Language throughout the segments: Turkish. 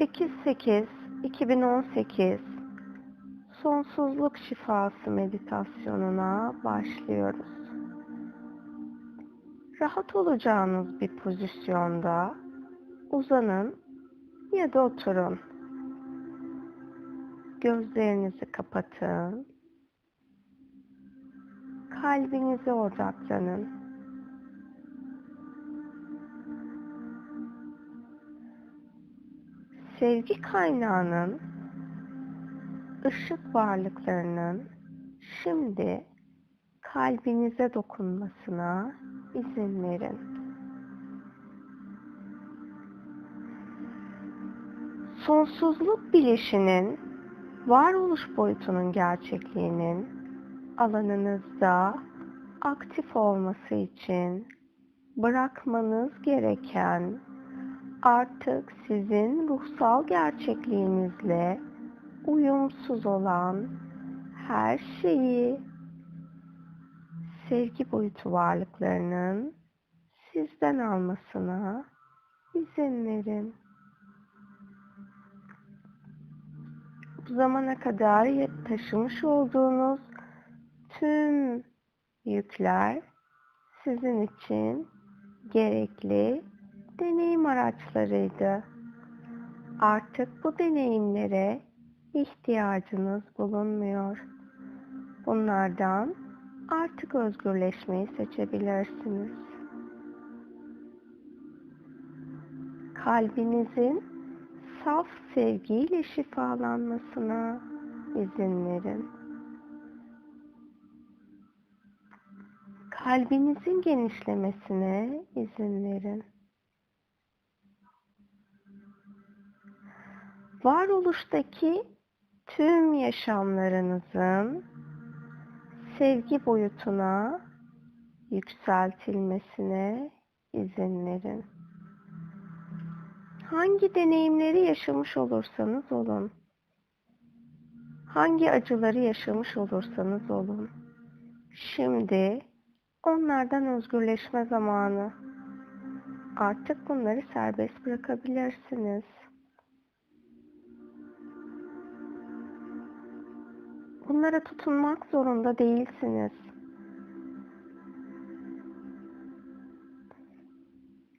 8-8-2018 Sonsuzluk Şifası Meditasyonuna başlıyoruz. Rahat olacağınız bir pozisyonda uzanın ya da oturun. Gözlerinizi kapatın. Kalbinize odaklanın. Sevgi kaynağının ışık varlıklarının şimdi kalbinize dokunmasına izin verin. Sonsuzluk bilişinin varoluş boyutunun gerçekliğinin alanınızda aktif olması için bırakmanız gereken artık sizin ruhsal gerçekliğinizle uyumsuz olan her şeyi sevgi boyutu varlıklarının sizden almasına izin verin. Bu zamana kadar taşımış olduğunuz tüm yükler sizin için gerekli deneyim araçlarıydı. Artık bu deneyimlere ihtiyacınız bulunmuyor. Bunlardan artık özgürleşmeyi seçebilirsiniz. Kalbinizin saf sevgiyle şifalanmasına izin verin. Kalbinizin genişlemesine izin verin. Varoluştaki tüm yaşamlarınızın sevgi boyutuna yükseltilmesine izin verin. Hangi deneyimleri yaşamış olursanız olun, hangi acıları yaşamış olursanız olun, şimdi onlardan özgürleşme zamanı. Artık bunları serbest bırakabilirsiniz. Bunlara tutunmak zorunda değilsiniz.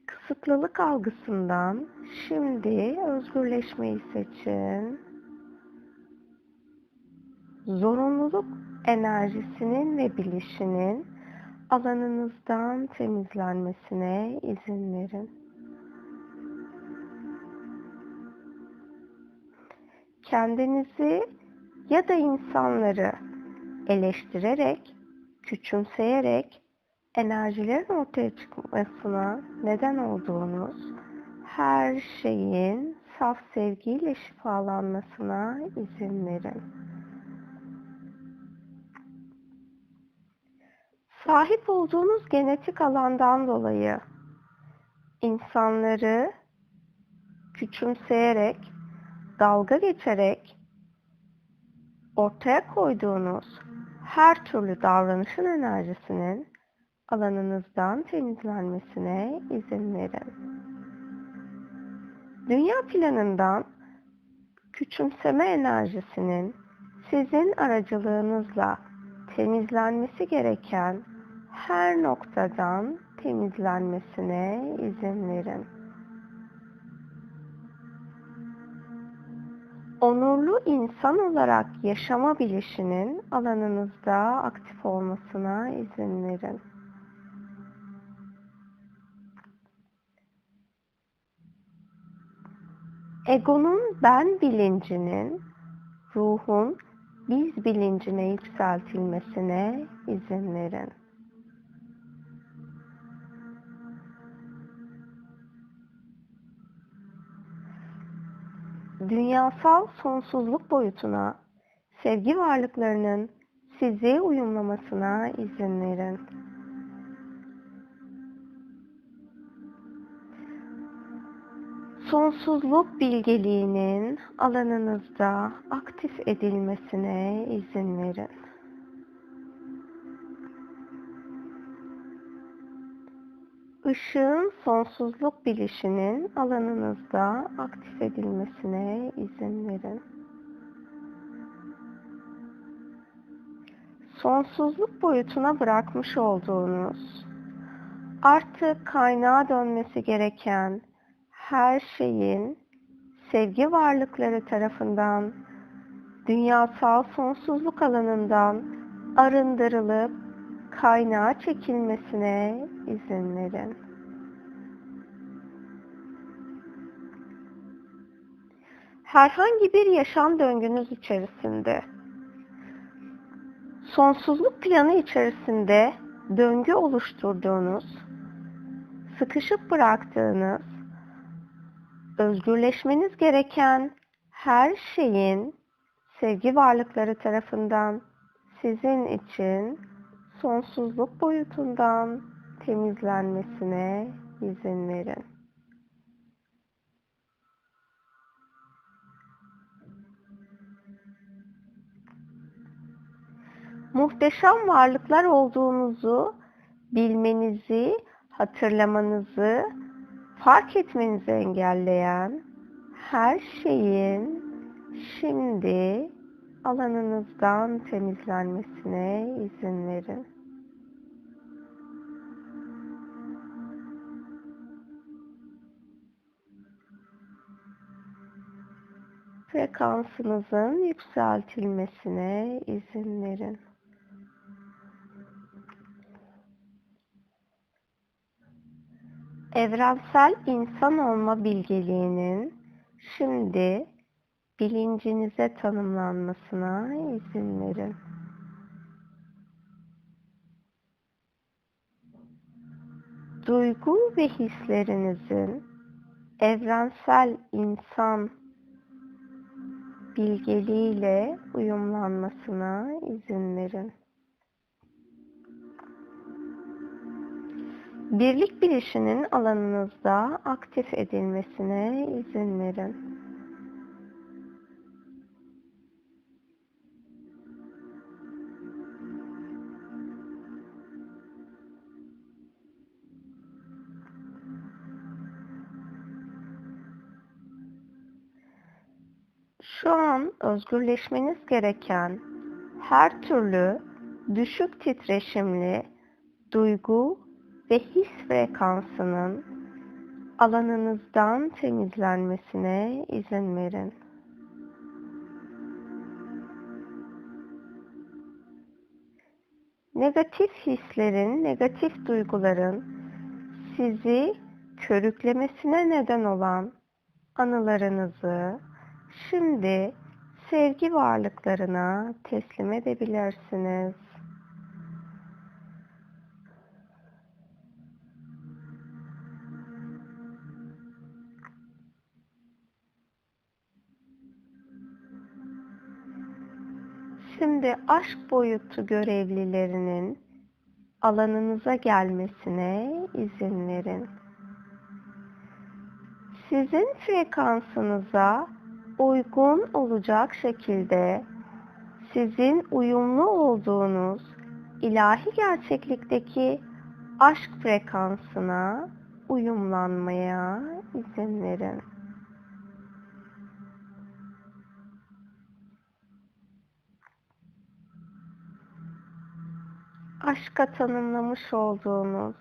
Kısıtlılık algısından şimdi özgürleşmeyi seçin. Zorunluluk enerjisinin ve bilişinin alanınızdan temizlenmesine izin verin. Kendinizi ya da insanları eleştirerek, küçümseyerek enerjilerin ortaya çıkmasına neden olduğunuz her şeyin saf sevgiyle şifalanmasına izin verin. Sahip olduğunuz genetik alandan dolayı insanları küçümseyerek, dalga geçerek ortaya koyduğunuz her türlü davranışın enerjisinin alanınızdan temizlenmesine izin verin. Dünya planından küçümseme enerjisinin sizin aracılığınızla temizlenmesi gereken her noktadan temizlenmesine izin verin. Onurlu insan olarak yaşama bilişinin alanınızda aktif olmasına izin verin. Egonun ben bilincinin, ruhun biz bilincine yükseltilmesine izin verin. Dünyasal sonsuzluk boyutuna, sevgi varlıklarının sizi uyumlamasına izin verin. Sonsuzluk bilgeliğinin alanınızda aktif edilmesine izin verin. Işığın sonsuzluk bilişinin alanınızda aktif edilmesine izin verin. Sonsuzluk boyutuna bırakmış olduğunuz, artık kaynağa dönmesi gereken her şeyin sevgi varlıkları tarafından dünyasal sonsuzluk alanından arındırılıp kaynağa çekilmesine izin verin. Herhangi bir yaşam döngünüz içerisinde sonsuzluk planı içerisinde döngü oluşturduğunuz, sıkışıp bıraktığınız, özgürleşmeniz gereken her şeyin sevgi varlıkları tarafından sizin için sonsuzluk boyutundan temizlenmesine izin verin. Muhteşem varlıklar olduğunuzu bilmenizi, hatırlamanızı, fark etmenizi engelleyen her şeyin şimdi alanınızdan temizlenmesine izin verin. Frekansınızın yükseltilmesine izin verin. Evrensel insan olma bilgeliğinin şimdi bilincinize tanımlanmasına izin verin. Duygu ve hislerinizin evrensel insan bilgeliğiyle uyumlanmasına izin verin. Birlik bilişinin alanınızda aktif edilmesine izin verin. Şu an özgürleşmeniz gereken her türlü düşük titreşimli duygu ve his frekansının alanınızdan temizlenmesine izin verin. Negatif hislerin, negatif duyguların sizi körüklemesine neden olan anılarınızı, Şimdi sevgi varlıklarına teslim edebilirsiniz. Şimdi aşk boyutu görevlilerinin alanınıza gelmesine izin verin. Sizin frekansınıza uygun olacak şekilde sizin uyumlu olduğunuz ilahi gerçeklikteki aşk frekansına uyumlanmaya izin verin. Aşka tanımlamış olduğunuz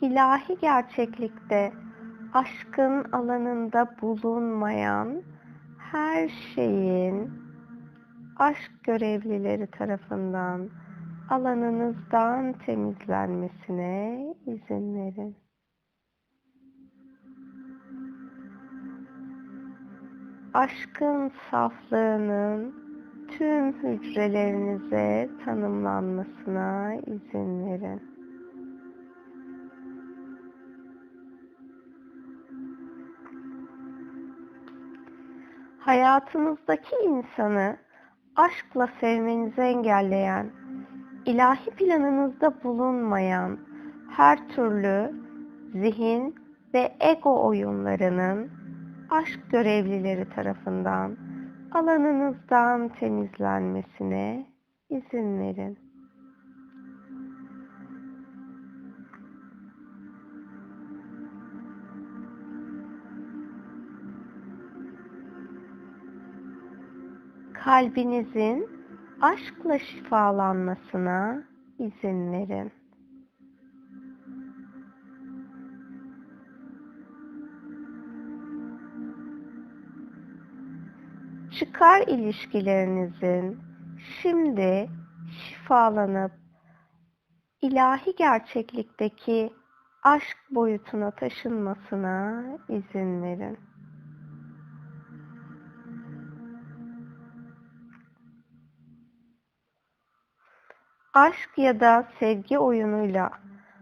ilahi gerçeklikte aşkın alanında bulunmayan her şeyin aşk görevlileri tarafından alanınızdan temizlenmesine izin verin. Aşkın saflığının tüm hücrelerinize tanımlanmasına izin verin. Hayatınızdaki insanı aşkla sevmenizi engelleyen, ilahi planınızda bulunmayan her türlü zihin ve ego oyunlarının aşk görevlileri tarafından alanınızdan temizlenmesine izin verin. Kalbinizin aşkla şifalanmasına izin verin. Çıkar ilişkilerinizin şimdi şifalanıp ilahi gerçeklikteki aşk boyutuna taşınmasına izin verin. Aşk ya da sevgi oyunuyla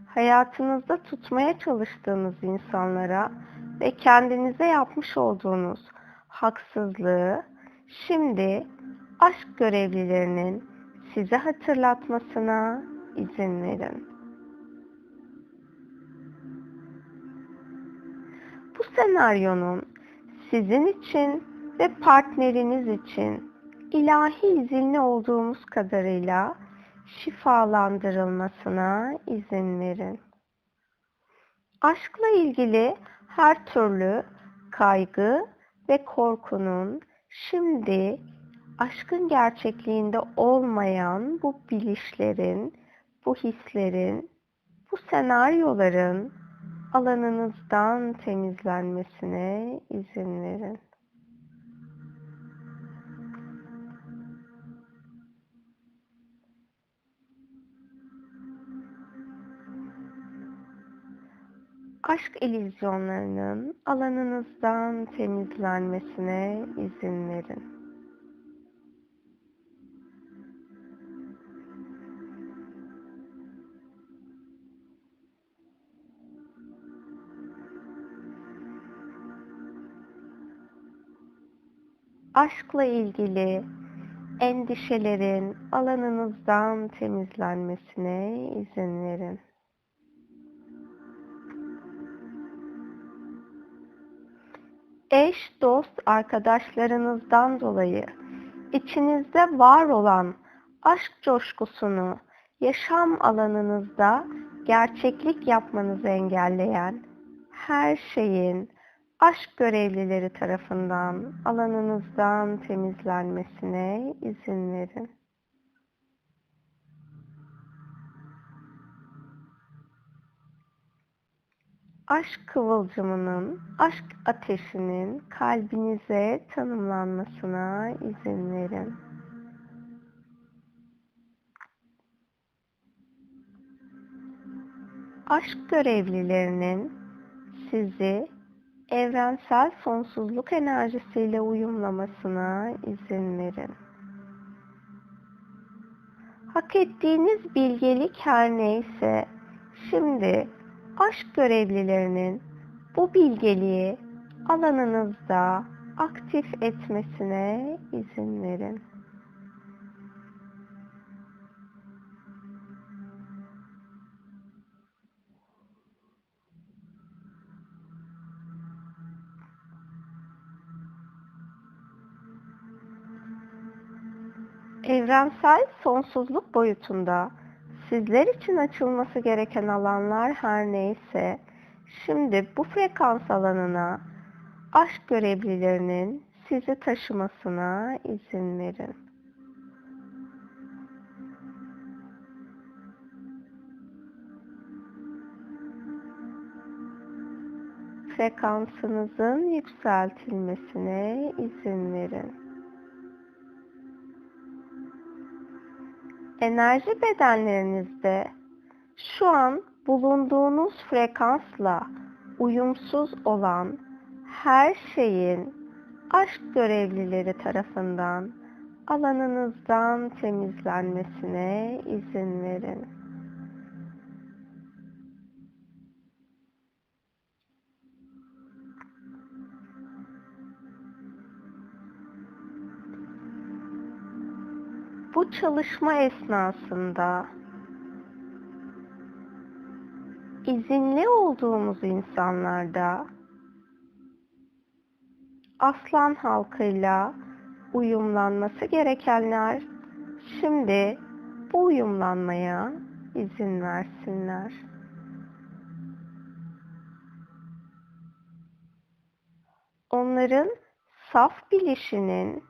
hayatınızda tutmaya çalıştığınız insanlara ve kendinize yapmış olduğunuz haksızlığı şimdi aşk görevlilerinin size hatırlatmasına izin verin. Bu senaryonun sizin için ve partneriniz için ilahi izinli olduğumuz kadarıyla şifalandırılmasına izin verin. Aşkla ilgili her türlü kaygı ve korkunun şimdi aşkın gerçekliğinde olmayan bu bilişlerin, bu hislerin, bu senaryoların alanınızdan temizlenmesine izin verin. Aşk illüzyonlarının alanınızdan temizlenmesine izin verin. Aşkla ilgili endişelerin alanınızdan temizlenmesine izin verin. Eş, dost, arkadaşlarınızdan dolayı içinizde var olan aşk coşkusunu yaşam alanınızda gerçeklik yapmanızı engelleyen her şeyin aşk görevlileri tarafından alanınızdan temizlenmesine izin verin. Aşk kıvılcımının, aşk ateşinin kalbinize tanımlanmasına izin verin. Aşk görevlilerinin sizi evrensel sonsuzluk enerjisiyle uyumlamasına izin verin. Hak ettiğiniz bilgelik her neyse şimdi aşk görevlilerinin bu bilgeliği alanınızda aktif etmesine izin verin. Evrensel sonsuzluk boyutunda Sizler için açılması gereken alanlar her neyse, şimdi bu frekans alanına aşk görevlilerinin sizi taşımasına izin verin. Frekansınızın yükseltilmesine izin verin. Enerji bedenlerinizde şu an bulunduğunuz frekansla uyumsuz olan her şeyin aşk görevlileri tarafından alanınızdan temizlenmesine izin verin. Bu çalışma esnasında izinli olduğumuz insanlarda aslan halkıyla uyumlanması gerekenler şimdi bu uyumlanmaya izin versinler. Onların saf bilişinin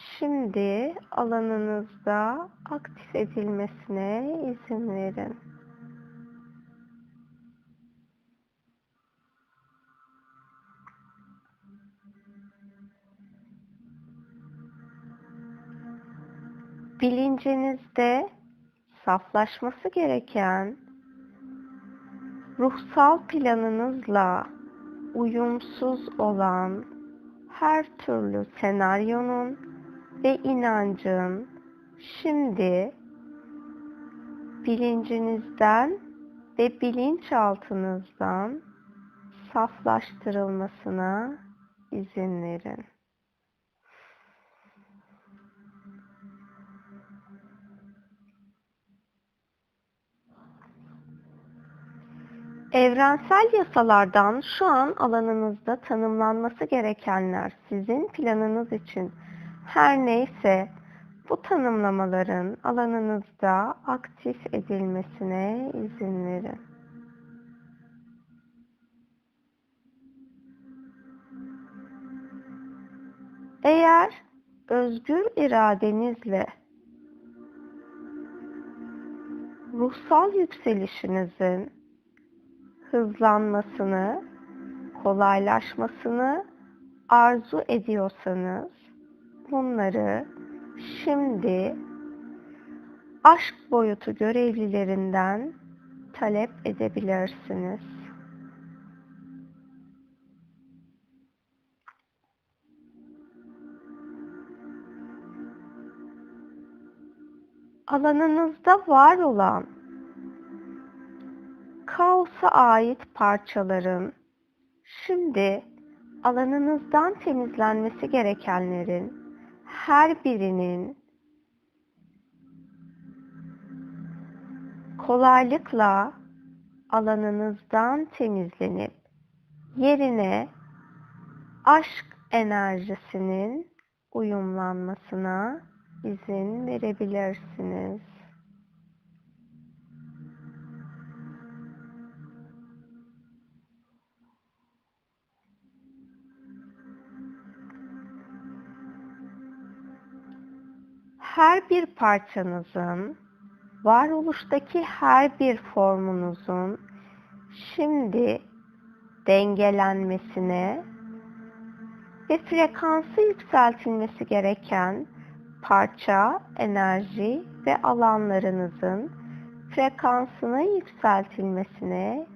Şimdi alanınızda aktif edilmesine izin verin. Bilincinizde saflaşması gereken ruhsal planınızla uyumsuz olan her türlü senaryonun ve inancın şimdi bilincinizden ve bilinçaltınızdan saflaştırılmasına izin verin. Evrensel yasalardan şu an alanınızda tanımlanması gerekenler sizin planınız için her neyse bu tanımlamaların alanınızda aktif edilmesine izin verin. Eğer özgür iradenizle ruhsal yükselişinizin hızlanmasını, kolaylaşmasını arzu ediyorsanız bunları şimdi aşk boyutu görevlilerinden talep edebilirsiniz. Alanınızda var olan kaosa ait parçaların şimdi alanınızdan temizlenmesi gerekenlerin her birinin kolaylıkla alanınızdan temizlenip yerine aşk enerjisinin uyumlanmasına izin verebilirsiniz. Her bir parçanızın, varoluştaki her bir formunuzun şimdi dengelenmesine ve frekansı yükseltilmesi gereken parça, enerji ve alanlarınızın frekansını yükseltilmesine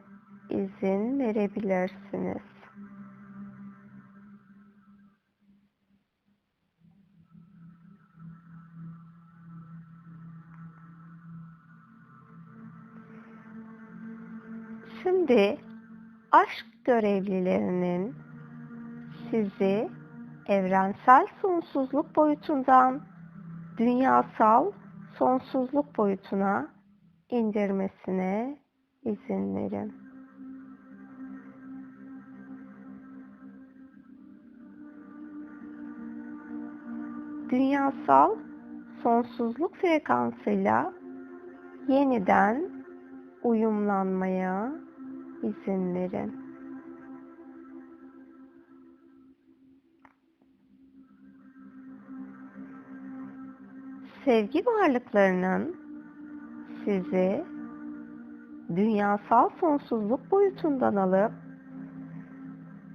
izin verebilirsiniz. Şimdi aşk görevlilerinin sizi evrensel sonsuzluk boyutundan dünyasal sonsuzluk boyutuna indirmesine izin verin. Dünyasal sonsuzluk frekansıyla yeniden uyumlanmaya izin verin. Sevgi varlıklarının sizi dünyasal sonsuzluk boyutundan alıp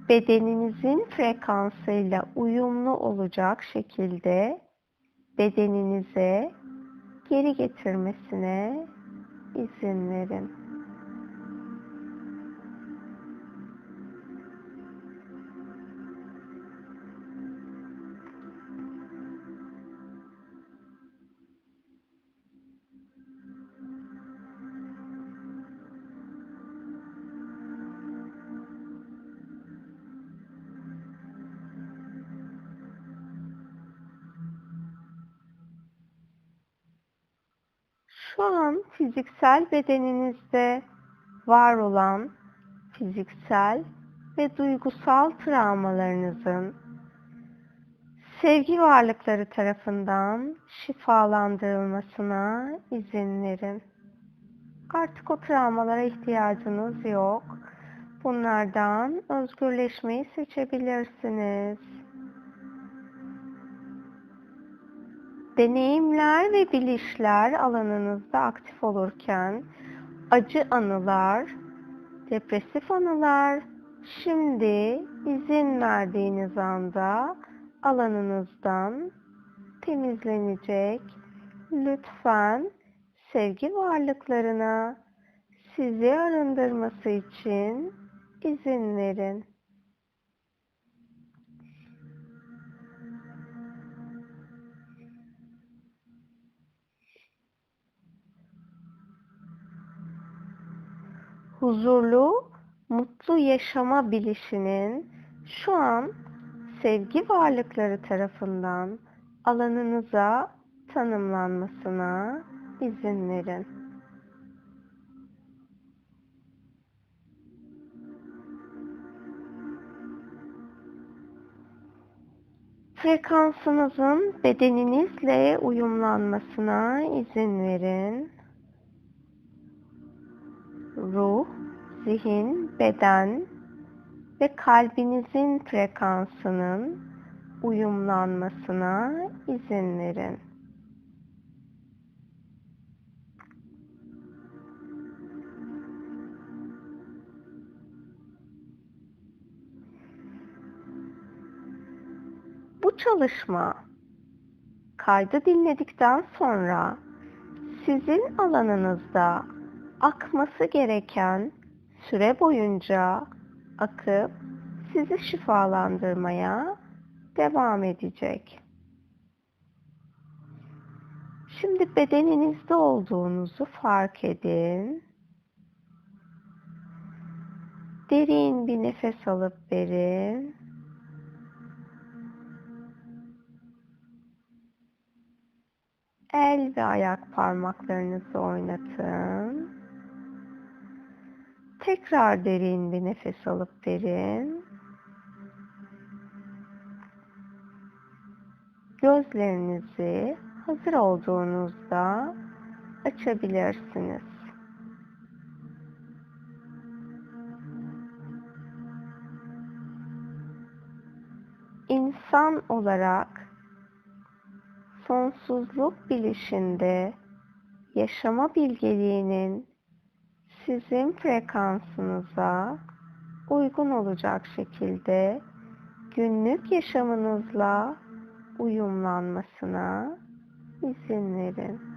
bedeninizin frekansıyla uyumlu olacak şekilde bedeninize geri getirmesine izin verin. An fiziksel bedeninizde var olan fiziksel ve duygusal travmalarınızın sevgi varlıkları tarafından şifalandırılmasına izin verin. Artık o travmalara ihtiyacınız yok. Bunlardan özgürleşmeyi seçebilirsiniz. Deneyimler ve bilişler alanınızda aktif olurken acı anılar, depresif anılar şimdi izin verdiğiniz anda alanınızdan temizlenecek. Lütfen sevgi varlıklarına sizi arındırması için izin verin. Huzurlu, mutlu yaşama bilişinin şu an sevgi varlıkları tarafından alanınıza tanımlanmasına izin verin. Frekansınızın bedeninizle uyumlanmasına izin verin ruh, zihin, beden ve kalbinizin frekansının uyumlanmasına izin verin. Bu çalışma kaydı dinledikten sonra sizin alanınızda akması gereken süre boyunca akıp sizi şifalandırmaya devam edecek. Şimdi bedeninizde olduğunuzu fark edin. Derin bir nefes alıp verin. El ve ayak parmaklarınızı oynatın. Tekrar derin bir nefes alıp verin. Gözlerinizi hazır olduğunuzda açabilirsiniz. İnsan olarak sonsuzluk bilişinde yaşama bilgeliğinin sizin frekansınıza uygun olacak şekilde günlük yaşamınızla uyumlanmasına izin verin.